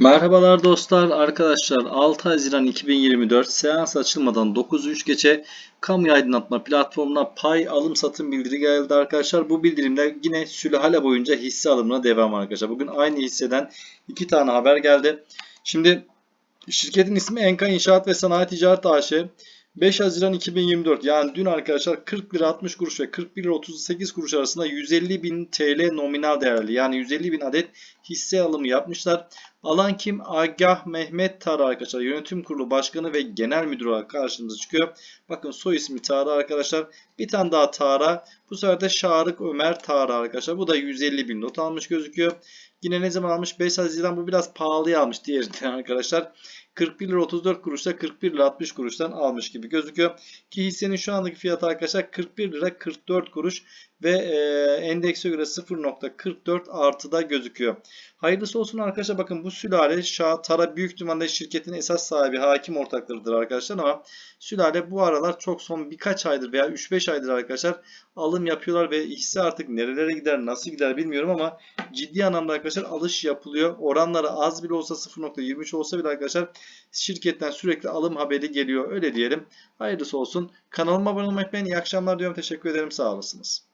Merhabalar dostlar, arkadaşlar 6 Haziran 2024 seans açılmadan 9.03 geçe kamu aydınlatma platformuna pay alım satım bildiri geldi arkadaşlar. Bu bildirimde yine sülale boyunca hisse alımına devam arkadaşlar. Bugün aynı hisseden iki tane haber geldi. Şimdi şirketin ismi Enka İnşaat ve Sanayi Ticaret AŞ. 5 Haziran 2024 yani dün arkadaşlar 40 lira 60 kuruş ve 41 lira 38 kuruş arasında 150 bin TL nominal değerli yani 150 bin adet hisse alımı yapmışlar. Alan kim? Agah Mehmet Tara arkadaşlar. Yönetim Kurulu Başkanı ve Genel Müdürü olarak karşımıza çıkıyor. Bakın soy ismi Tara arkadaşlar. Bir tane daha Tara. Bu sefer de Şarık Ömer Tara arkadaşlar. Bu da 150 bin not almış gözüküyor. Yine ne zaman almış? 5 Haziran bu biraz pahalıya almış diğerinden arkadaşlar. 41 lira 34 kuruşta 41 lira 60 kuruştan almış gibi gözüküyor. Ki hissenin şu andaki fiyatı arkadaşlar 41 lira 44 kuruş ve e, endekse göre 0.44 artıda gözüküyor. Hayırlısı olsun arkadaşlar bakın bu sülale Şah Tara büyük ihtimalle şirketin esas sahibi hakim ortaklarıdır arkadaşlar ama sülale bu aralar çok son birkaç aydır veya 3-5 aydır arkadaşlar alım yapıyorlar ve hisse artık nerelere gider nasıl gider bilmiyorum ama ciddi anlamda arkadaşlar alış yapılıyor. Oranları az bile olsa 0.23 olsa bile arkadaşlar şirketten sürekli alım haberi geliyor öyle diyelim. Hayırlısı olsun. Kanalıma abone olmayı unutmayın. İyi akşamlar diyorum. Teşekkür ederim. Sağ olasınız.